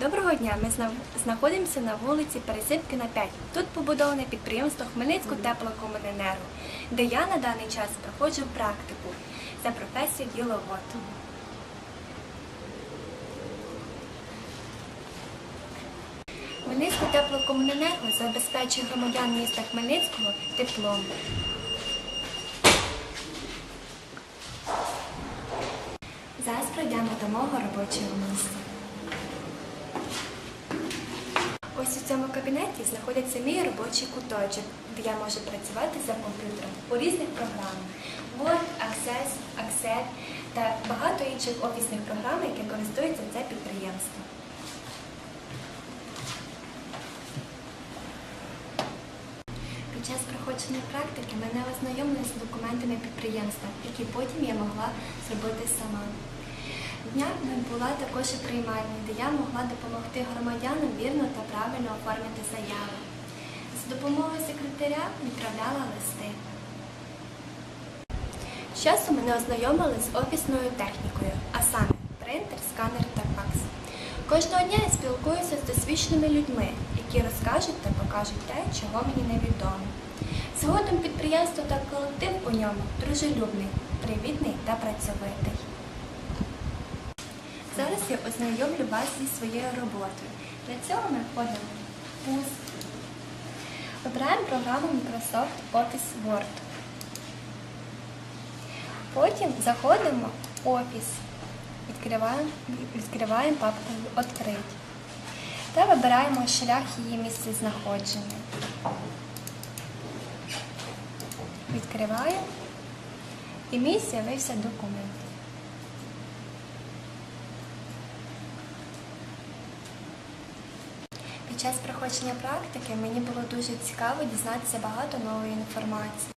Доброго дня. Ми знаходимося на вулиці Пересипкина 5. Тут побудоване підприємство Хмельницького теплокомуненерго, де я на даний час проходжу практику за професією діловод. Хмельницьке теплокомуненерго забезпечує громадян міста Хмельницького теплом. Зараз пройдемо до мого робочого місця. Ось у цьому кабінеті знаходиться мій робочий куточок, де я можу працювати за комп'ютером у різних програмах Word, Access, Excel та багато інших офісних програм, які користується це підприємство. Під час проходження практики мене ознайомили з документами підприємства, які потім я могла зробити сама. Днями була також і приймальня, де я могла допомогти громадянам вірно та правильно оформити заяву. За допомогою секретаря відправляла листи. З часом мене ознайомили з офісною технікою, а саме принтер, сканер та факс. Кожного дня я спілкуюся з досвідченими людьми, які розкажуть та покажуть те, чого мені невідомо. Згодом підприємство та колектив у ньому дружелюбний, привітний та працьовитий. Зараз я ознайомлю вас зі своєю роботою. Для цього ми входимо в пуск. Обираємо програму Microsoft Office Word. Потім заходимо в Office. Відкриваємо, відкриваємо папку «Открить» та вибираємо шлях її місцезнаходження. Відкриваємо і мій з'явився документ. Під час проходження практики мені було дуже цікаво дізнатися багато нової інформації.